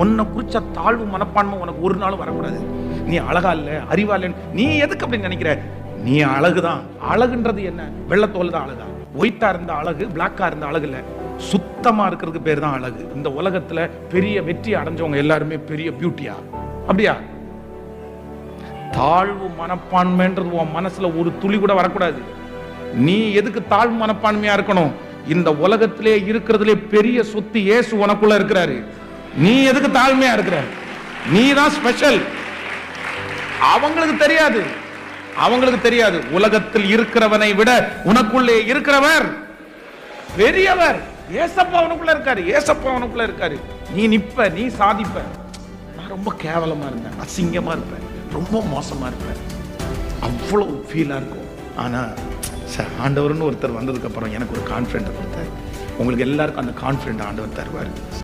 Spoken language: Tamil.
உன்னை குறிச்ச தாழ்வு மனப்பான்மை உனக்கு ஒரு நாளும் வரக்கூடாது. நீ அழகா இல்ல அறிவா இல்ல நீ எதுக்கு அப்படின்னு நினைக்கிற? நீ அழகுதான். அழகுன்றது என்ன? வெள்ளத்தோல் தான் அழகா. ஒயிட்டா இருந்த அழகு பிளாக்கா இருந்த அழகு இல்ல. சுத்தமா இருக்கிறதுக்கு பேர் தான் அழகு. இந்த உலகத்துல பெரிய வெற்றி அடைஞ்சவங்க எல்லாருமே பெரிய பியூட்டியா அப்படியா? தாழ்வு மனப்பான்மைன்றது உன் மனசுல ஒரு துளி கூட வரக்கூடாது. நீ எதுக்கு தாழ்வு மனப்பான்மையா இருக்கணும்? இந்த உலகத்திலே இருக்கிறதுலே பெரிய சொத்து இயேசு உனக்குள்ள இருக்கிறாரு. நீ எதுக்கு தாழ்மையா இருக்கிற? நீ தான் ஸ்பெஷல் அவங்களுக்கு தெரியாது. அவங்களுக்கு தெரியாது. உலகத்தில் இருக்கிறவனை விட உனக்குள்ளே இருக்கிறவர் பெரியவர். ஏசப்பா அவனுக்குள்ள இருக்காரு. ஏசப்பா அவனுக்குள்ள இருக்காரு. நீ நிப்ப நீ சாதிப்ப. நான் ரொம்ப கேவலமா இருந்தேன். அசிங்கமா இருப்பேன். ரொம்ப மோசமா இருப்பேன். அவ்வளோ ஃபீலாக இருக்கும். ஆனால் சார் ஆண்டவர்னு ஒருத்தர் வந்ததுக்கு அப்புறம் எனக்கு ஒரு கான்ஃபிடென்ட் கொடுத்தாரு. உங்களுக்கு எல்லாருக்கும் அந்த கான்ஃபிடென்ட் ஆண்டவர் தருவார்.